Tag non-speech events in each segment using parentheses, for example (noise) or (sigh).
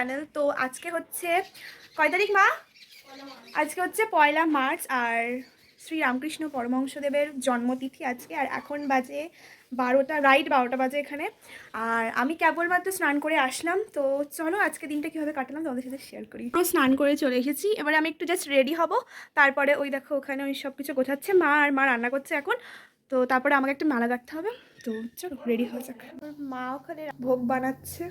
Channel তো আজকে হচ্ছে কয় তারিখ মা? আজকে হচ্ছে পয়লা মার্চ আর শ্রী রামকৃষ্ণ পরমহংসদেবের জন্মতিথি আজকে, আর এখন বাজে বারোটা, রাইট বারোটা বাজে এখানে। আর আমি কেবলমাত্র স্নান করে আসলাম, তো চলো আজকে দিনটা কীভাবে কাটালাম তোমাদের সাথে শেয়ার করি। পুরো স্নান করে চলে এসেছি, এবারে আমি একটু জাস্ট রেডি হব, তারপরে ওই দেখো ওখানে ওই সব কিছু গোছাচ্ছে, মা আর মা রান্না করছে এখন, তো তারপরে আমাকে একটা মালা গাঁথতে হবে, তো চলো রেডি হয়ে যাক। মা ওখানে ভোগ বানাচ্ছে।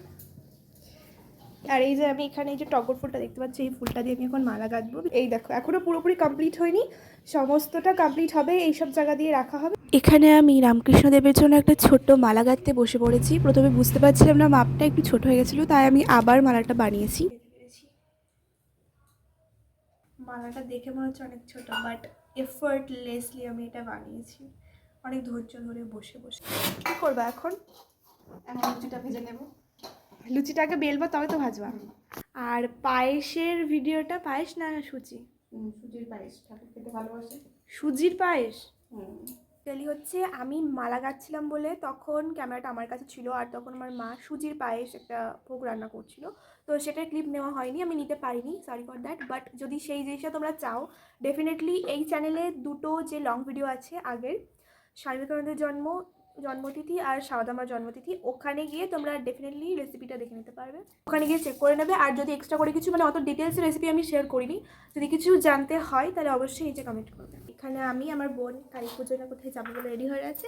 আর এই যে আমি এখানে এই যে টগর ফুলটা দেখতে পাচ্ছি এই ফুলটা দিয়ে আমি এখন মালা গাঁথবো এই দেখো এখনও পুরোপুরি কমপ্লিট হয়নি। সমস্তটা কমপ্লিট হবে এই সব জায়গা দিয়ে রাখা হবে। এখানে আমি রামকৃষ্ণদেবের জন্য একটা ছোট্ট মালা গাঁথতে বসে পড়েছি। প্রথমে বুঝতে পারছিলাম না মাপটা একটু ছোট হয়ে গেছিল তাই আমি আবার মালাটা বানিয়েছি। মালাটা দেখে মনে হচ্ছে অনেক ছোট বাট এফার্টলেসলি আমি এটা বানিয়েছি। অনেক ধৈর্য ধরে বসে বসে। কী করব এখন? এখন লুচিটা ভেজে নেব। লুচিটাকে বেলবো তবে তো ভাজবা। আর পায়েসের ভিডিওটা পায়েস না সুজি? সুজির পায়েস খেতে ভালোবাসে। সুজির পায়েস? হুম। হচ্ছে আমি মালা গাচ্ছিলাম বলে তখন ক্যামেরাটা আমার কাছে ছিল আর তখন আমার মা সুজির পায়েস একটা ভোগ রান্না করছিল। তো সেটার ক্লিপ নেওয়া হয়নি আমি নিতে পারিনি সরি ফর দ্যাট বাট যদি সেই জিনিসটা তোমরা চাও ডেফিনেটলি এই চ্যানেলে দুটো যে লং ভিডিও আছে আগের স্বামী বিবেকানন্দের জন্ম জন্মতিথি আর সারদামার জন্মতিথি, ওখানে গিয়ে তোমরা ডেফিনেটলি রেসিপিটা দেখে নিতে পারবে। ওখানে গিয়ে চেক করে নেবে। আর যদি এক্সট্রা করে কিছু মানে অত ডিটেলস রেসিপি আমি শেয়ার করিনি, যদি কিছু জানতে হয়, তাহলে অবশ্যই নিচে কমেন্ট করবে। এখানে আমি আমার বোন কালী পুজো না কোথায় যাব বলে রেডি হয়ে আছে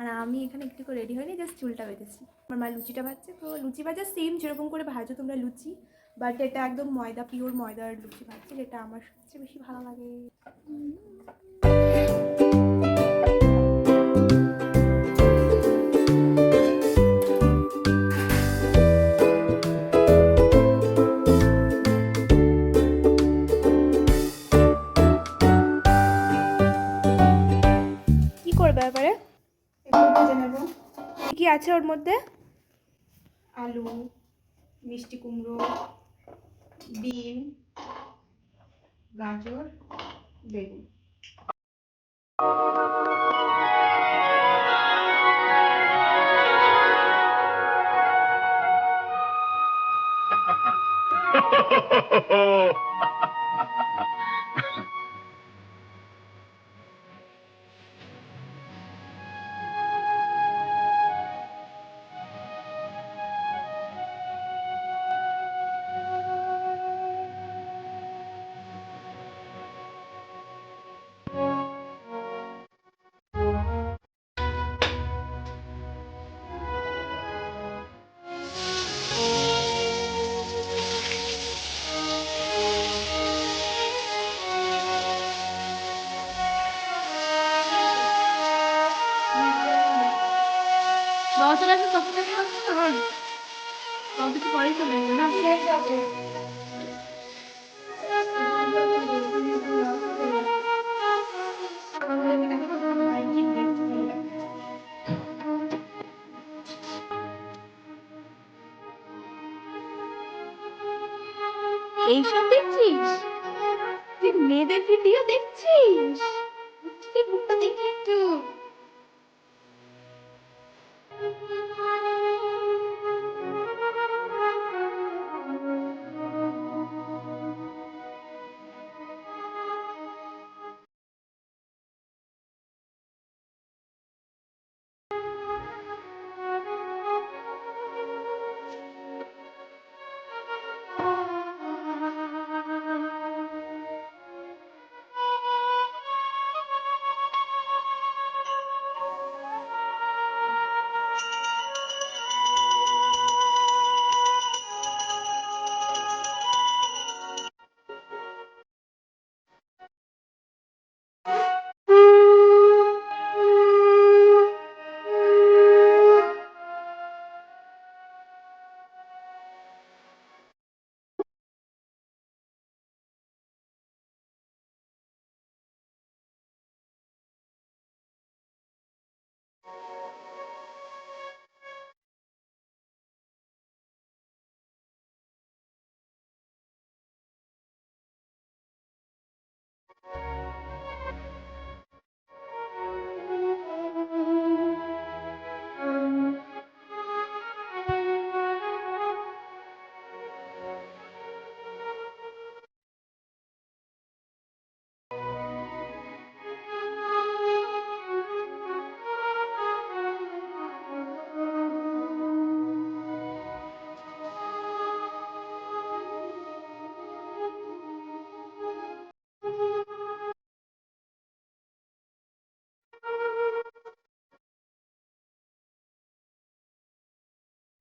আর আমি এখানে একটু করে রেডি হয়নি জাস্ট চুলটা বেঁধেছি। আমার মা লুচিটা ভাজছে। তো লুচি ভাজা সেম যেরকম করে ভাজো তোমরা লুচি বাট এটা একদম ময়দা পিওর ময়দার লুচি ভাজছে, যেটা আমার সবচেয়ে বেশি ভালো লাগে। কি আছে ওর মধ্যে? আলু মিষ্টি কুমড়ো ডিম গাজর বেগুন। (laughs) এইসব দেখছিস? তুই মেয়েদের ভিডিও দেখছিস? তুই মুখটা দেখি একটু।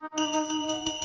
Música